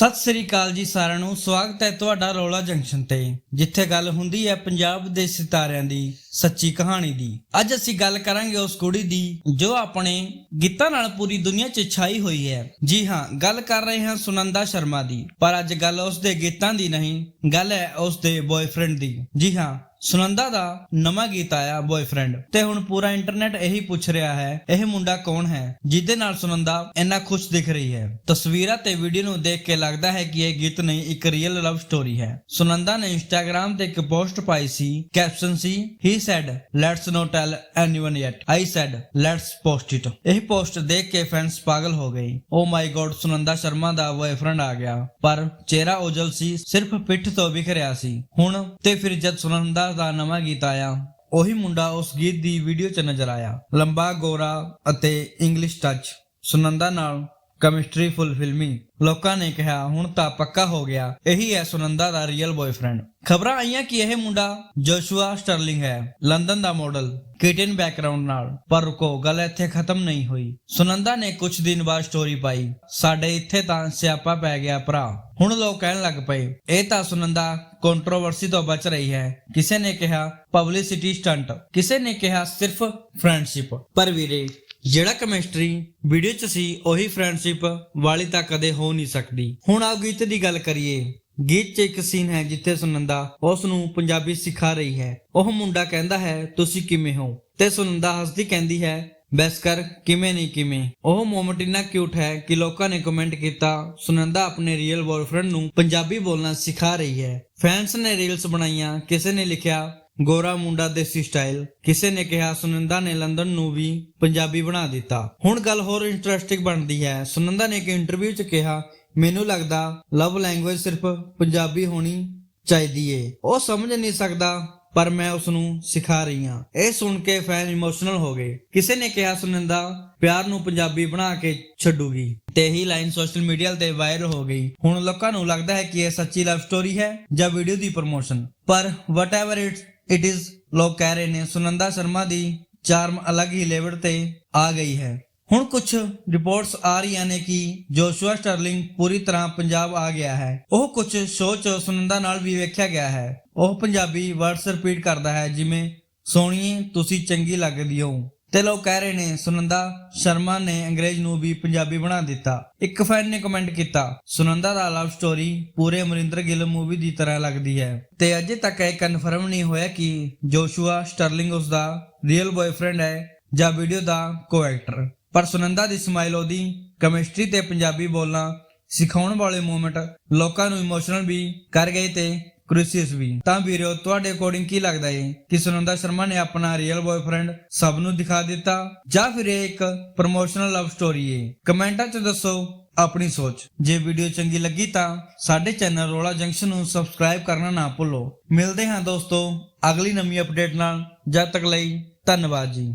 ਸਤਿ ਸ੍ਰੀ ਅਕਾਲ ਜੀ ਸਾਰਿਆਂ ਨੂੰ। ਸਵਾਗਤ ਹੈ ਤੁਹਾਡਾ ਰੌਲਾ ਜੰਕਸ਼ਨ ਤੇ, ਜਿੱਥੇ ਗੱਲ ਹੁੰਦੀ ਹੈ ਪੰਜਾਬ ਦੇ ਸਿਤਾਰਿਆਂ ਦੀ। ਸੱਚੀ ਕਹਾਣੀ ਦੀ। ਅੱਜ ਅਸੀਂ ਗੱਲ ਕਰਾਂਗੇ ਉਸ ਕੁੜੀ ਦੀ, ਜੋ ਆਪਣੇ ਗੀਤਾਂ ਨਾਲ ਪੂਰੀ ਦੁਨੀਆ 'ਚ ਛਾਈ ਹੋਈ ਹੈ। ਜੀ ਹਾਂ, ਗੱਲ ਕਰ ਰਹੇ ਹਾਂ ਸੁਨੰਦਾ ਸ਼ਰਮਾ ਦੀ। ਪਰ ਅੱਜ ਗੱਲ ਉਸ ਦੇ ਗੀਤਾਂ ਦੀ ਨਹੀਂ, ਗੱਲ ਹੈ ਉਸ ਦੇ ਬॉयਫ੍ਰੈਂਡ ਦੀ। ਜੀ ਹਾਂ, ਸੁਨੰਦਾ ਦਾ ਨਵਾਂ ਗੀਤ ਆਇਆ ਬॉयਫ੍ਰੈਂਡ ਤੇ ਹੁਣ ਪੂਰਾ ਇੰਟਰਨੈਟ ਇਹੀ ਪੁੱਛ ਰਿਹਾ ਹੈ, ਇਹ ਮੁੰਡਾ ਕੌਣ ਹੈ? ਜਿਹਦੇ ਨਾਲ ਸੁਨੰਦਾ ਇੰਨਾ ਖੁਸ਼ ਦਿਖ ਰਹੀ ਹੈ। ਤਸਵੀਰਾਂ ਤੇ ਵੀਡੀਓ ਨੂੰ ਦੇਖ ਕੇ ਲੱਗਦਾ ਹੈ ਕਿ ਇਹ ਗੀਤ ਨਹੀਂ, ਇੱਕ ਰੀਅਲ ਲਵ ਸਟੋਰੀ ਹੈ। ਸੁਨੰਦਾ ਨੇ ਇੰਸਟਾਗ੍ਰam ਤੇ ਇੱਕ ਪੋਸਟ ਪਾਈ ਸੀ ਕੈਪਸ਼ਨ ਸੀ ਹੀ said let's not tell anyone yet I said let's post it ਇਹ ਪੋਸਟ ਦੇਖ ਕੇ ਫੈਨਸ ਪਾਗਲ ਹੋ ਗਏ। Oh my god Sunanda Sharma ਦਾ ਬॉयਫ੍ਰੈਂਡ ਆ ਗਿਆ। ਪਰ ਚਿਹਰਾ ਉਜਲ ਸੀ, ਸਿਰਫ ਪਿੱਠ ਤੋਂ ਵਿਖ ਰਿਹਾ ਸੀ। ਹੁਣ ਤੇ ਫਿਰ ਜਦ ਸੁਨੰਦਾ ਦਾ ਨਵਾਂ ਗੀਤ ਆਇਆ, ਉਹੀ ਮੁੰਡਾ ਉਸ ਗੀਤ ਦੀ ਵੀਡੀਓ 'ਚ ਨਜ਼ਰ ਆਇਆ। ਲੰਬਾ, ਗੋਰਾ ਅਤੇ ਇੰਗਲਿਸ਼ ਟੱਚ ਸੁਨੰਦਾ ਨਾਲ ਕੈਮਿਸਟਰੀ ਫੁੱਲ ਲੋਕਾਂ ਨੇ ਕਿਹਾ, ਹੁਣ ਤਾਂ ਪੱਕਾ ਹੋ ਗਿਆ। ਇਹੀ ਹੈ ਸੁਨੰਦਾ ਦਾ ਰੀਅਲ ਬॉयਫ੍ਰੈਂਡ ਖਬਰਾਂ ਆਈਆਂ ਕਿ ਇਹ ਮੁੰਡਾ ਜੋਸ਼ੂਆ ਸਟਰਲਿੰਗ ਹੈ, ਲੰਡਨ ਦਾ ਮਾਡਲ ਕਿਟਨ ਬੈਕਗ੍ਰਾਉਂਡ ਨਾਲ। ਪਰ ਰੁਕੋ, ਗੱਲ ਇੱਥੇ ਖਤਮ ਨਹੀਂ ਹੋਈ। ਸੁਨੰਦਾ ਨੇ ਕੁਝ ਦਿਨ ਬਾਅਦ ਸਟੋਰੀ ਪਾਈ। ਸਾਡੇ ਇੱਥੇ ਤਾਂ ਸਿਆਪਾ ਪੈ ਗਿਆ, ਭਰਾ। ਹੁਣ ਲੋਕ ਕਹਿਣ ਲੱਗ ਪਏ, ਇਹ ਤਾਂ ਸੁਨੰਦਾ ਕੰਟਰੋਵਰਸੀ ਤੋਂ ਬਚ ਰਹੀ ਹੈ। ਕਿਸੇ ਨੇ ਕਿਹਾ ਪਬਲਿਸਿਟੀ ਸਟੰਟ ਕਿਸੇ ਨੇ ਕਿਹਾ ਸਿਰਫ ਫਰੈਂਡਸ਼ਿਪ ਪਰ ਵੀਰੇ, ਜਿਹੜਾ ਕੈਮਿਸਟਰੀ ਵੀਡੀਓ 'ਚ ਸੀ, ਉਹੀ ਫਰੈਂਡਸ਼ਿਪ ਵਾਲੀ ਤਾਂ ਕਦੇ ਹੋ ਨਹੀਂ ਸਕਦੀ। ਹੁਣ ਆਓ ਗੀਤ ਦੀ ਗੱਲ ਕਰੀਏ, ਗੀਤ 'ਚ ਇੱਕ ਸੀਨ ਹੈ ਜਿੱਥੇ ਸੁਨੰਦਾ ਉਸ ਨੂੰ ਪੰਜਾਬੀ ਸਿਖਾ ਰਹੀ ਹੈ। ਉਹ ਮੁੰਡਾ ਕਹਿੰਦਾ ਹੈ, ਤੁਸੀਂ ਕਿਵੇਂ ਹੋ? ਤੇ ਸੁਨੰਦਾ ਹੱਸਦੀ ਕਹਿੰਦੀ ਹੈ ਬੈਸ ਕਰ, ਕਿਵੇਂ ਨਹੀਂ ਕਿਵੇਂ? ਉਹ ਮੋਮੈਂਟ ਇੰਨਾ ਕਿਊਟ ਹੈ ਕਿ ਲੋਕਾਂ ਨੇ ਕਮੈਂਟ ਕੀਤਾ, ਸੁਨੰਦਾ ਆਪਣੇ ਰੀਅਲ ਬॉयਫ੍ਰੈਂਡ ਨੂੰ ਪੰਜਾਬੀ ਬੋਲਣਾ ਸਿਖਾ ਰਹੀ ਹੈ। ਫੈਨਸ ਨੇ ਰੀਲਸ ਬਣਾਈਆਂ, ਕਿਸੇ ਨੇ ਲਿਖਿਆ, ਗੋਰਾ ਮੁੰਡਾ ਦੇਸੀ ਸਟਾਈਲ ਕਿਸੇ ਨੇ ਕਿਹਾ, ਸੁਨੰਦਾ ਨੇ ਲੰਡਨ ਨੂੰ ਵੀ ਪੰਜਾਬੀ ਬਣਾ ਦਿੱਤਾ। ਹੁਣ ਗੱਲ ਹੋਰ ਇੰਟਰਸਟਿੰਗ ਬਣਦੀ ਹੈ। ਸੁਨੰਦਾ ਨੇ ਇੱਕ ਇੰਟਰਵਿਊ 'ਚ ਕਿਹਾ, ਮੈਨੂੰ ਲੱਗਦਾ ਲਵ ਲੈਂਗੁਏਜ ਸਿਰਫ ਪੰਜਾਬੀ ਹੋਣੀ ਚਾਹੀਦੀ ਏ। ਉਹ ਸਮਝ ਨਹੀਂ ਸਕਦਾ ਪਰ ਮੈਂ ਉਸ ਨੂੰ ਸਿਖਾ ਰਹੀ ਹਾਂ। ਇਹ ਸੁਣ ਕੇ ਫੈਨ ਇਮੋਸ਼ਨਲ ਹੋ ਗਏ। ਕਿਸੇ ਨੇ ਕਿਹਾ ਸੁਨੰਦਾ, ਪਿਆਰ ਨੂੰ ਪੰਜਾਬੀ ਬਣਾ ਕੇ ਛੱਡੂਗੀ। ਤੇ ਇਹੀ ਲਾਈਨ ਸੋਸ਼ਲ ਮੀਡੀਆ ਤੇ ਵਾਇਰਲ ਹੋ ਗਈ। ਹੁਣ ਲੋਕਾਂ ਨੂੰ ਲੱਗਦਾ ਹੈ ਕਿ ਇਹ ਸੱਚੀ ਲਵ ਸਟੋਰੀ ਹੈ ਜਾਂ ਵੀਡੀਓ ਦੀ ਪ੍ਰਮੋਸ਼ਨ ਪਰ ਵਟਐਵਰ ਇਟ ਇਟ ਇਜ਼ ਲੋਕ ਕਹਿ ਰਹੇ ਨੇ, ਸੁਨੰਦਾ ਸ਼ਰਮਾ ਦੀ ਚਾਰਮ ਅਲੱਗ ਹੀ ਲੈਵਲ ਤੇ ਆ ਗਈ ਹੈ। ਹੁਣ ਕੁਝ ਰਿਪੋਰਟਸ ਆ ਰਹੀਆਂ ਨੇ ਕਿ ਜੋਸ਼ੂਆ ਸਟਰਲਿੰਗ ਪੂਰੀ ਤਰ੍ਹਾਂ ਪੰਜਾਬ ਆ ਗਿਆ ਹੈ। ਉਹ ਕੁਝ ਸ਼ੋਅ 'ਚ ਸੁਨੰਦਾ ਨਾਲ ਵੀ ਵੇਖਿਆ ਗਿਆ ਹੈ। ਉਹ ਪੰਜਾਬੀ ਵਰਡਸ ਰਿਪੀਟ ਕਰਦਾ ਹੈ, ਜਿਵੇਂ, ਸੋਹਣੀਏ, ਤੁਸੀਂ ਚੰਗੀ ਲੱਗਦੀ ਹੋ। ਤੇ ਲੋਕ ਕਹਿ ਰਹੇ ਨੇ, ਸੁਨੰਦਾ, ਸ਼ਰਮਾ ਨੇ ਅੰਗਰੇਜ਼ ਨੂੰ ਵੀ ਪੰਜਾਬੀ ਬਣਾ ਦਿੱਤਾ। ਇੱਕ ਫੈਨ ਨੇ ਕਮੈਂਟ ਕੀਤਾ, ਸੁਨੰਦਾ ਦਾ ਲਵ ਸਟੋਰੀ ਪੂਰੇ ਅਮਰਿੰਦਰ ਗਿੱਲ ਮੂਵੀ ਦੀ ਤਰ੍ਹਾਂ ਲੱਗਦੀ ਹੈ। ਤੇ ਅਜੇ ਤੱਕ ਇਹ ਕਨਫਰਮ ਨਹੀਂ ਹੋਇਆ ਕਿ ਜੋਸ਼ੂਆ ਸਟਰਲਿੰਗ ਉਸ ਦਾ ਰੀਅਲ ਬॉयਫ੍ਰੈਂਡ ਹੈ ਜਾਂ ਵੀਡੀਓ ਦਾ ਕੋ-ਐਕਟਰ ਪਰ ਸੁਨੰਦਾ ਦੀ ਸਮਾਈਲ ਉਹਦੀ ਕੈਮਿਸਟਰੀ ਤੇ ਪੰਜਾਬੀ ਬੋਲਣਾ ਸਿਖਾਉਣ ਵਾਲੇ ਮੂਮੈਂਟ ਲੋਕਾਂ ਨੂੰ ਇਮੋਸ਼ਨਲ ਵੀ ਕਰ ਗਏ ਤੇ ਕ੍ਰਿਸੀਅਸ ਵੀ। ਤਾਂ ਵੀਰੋ, ਤੁਹਾਡੇ ਅਕੋਰਡਿੰਗ ਕੀ ਲੱਗਦਾ ਏ ਕਿ ਸੁਨੰਦਾ ਸ਼ਰਮਾ ਨੇ ਆਪਣਾ ਰੀਅਲ ਬॉयਫ੍ਰੈਂਡ ਸਭ ਨੂੰ ਦਿਖਾ ਦਿੱਤਾ ਜਾਂ ਫਿਰ ਇਹ ਇੱਕ ਪ੍ਰੋਮੋਸ਼ਨਲ ਲਵ ਸਟੋਰੀ ਏ? ਕਮੈਂਟਾਂ 'ਚ ਦੱਸੋ ਆਪਣੀ ਸੋਚ। ਜੇ ਵੀਡੀਓ ਚੰਗੀ ਲੱਗੀ ਤਾਂ ਸਾਡੇ ਚੈਨਲ ਰੋਲਾ ਜੰਕਸ਼ਨ ਨੂੰ ਸਬਸਕ੍ਰਾਈਬ ਕਰਨਾ ਨਾ ਭੁੱਲੋ। ਮਿਲਦੇ ਹਾਂ ਦੋਸਤੋ ਅਗਲੀ ਨਵੀਂ ਅਪਡੇਟ ਨਾਲ। ਜਦ ਤੱਕ ਲਈ ਧੰਨਵਾਦ ਜੀ।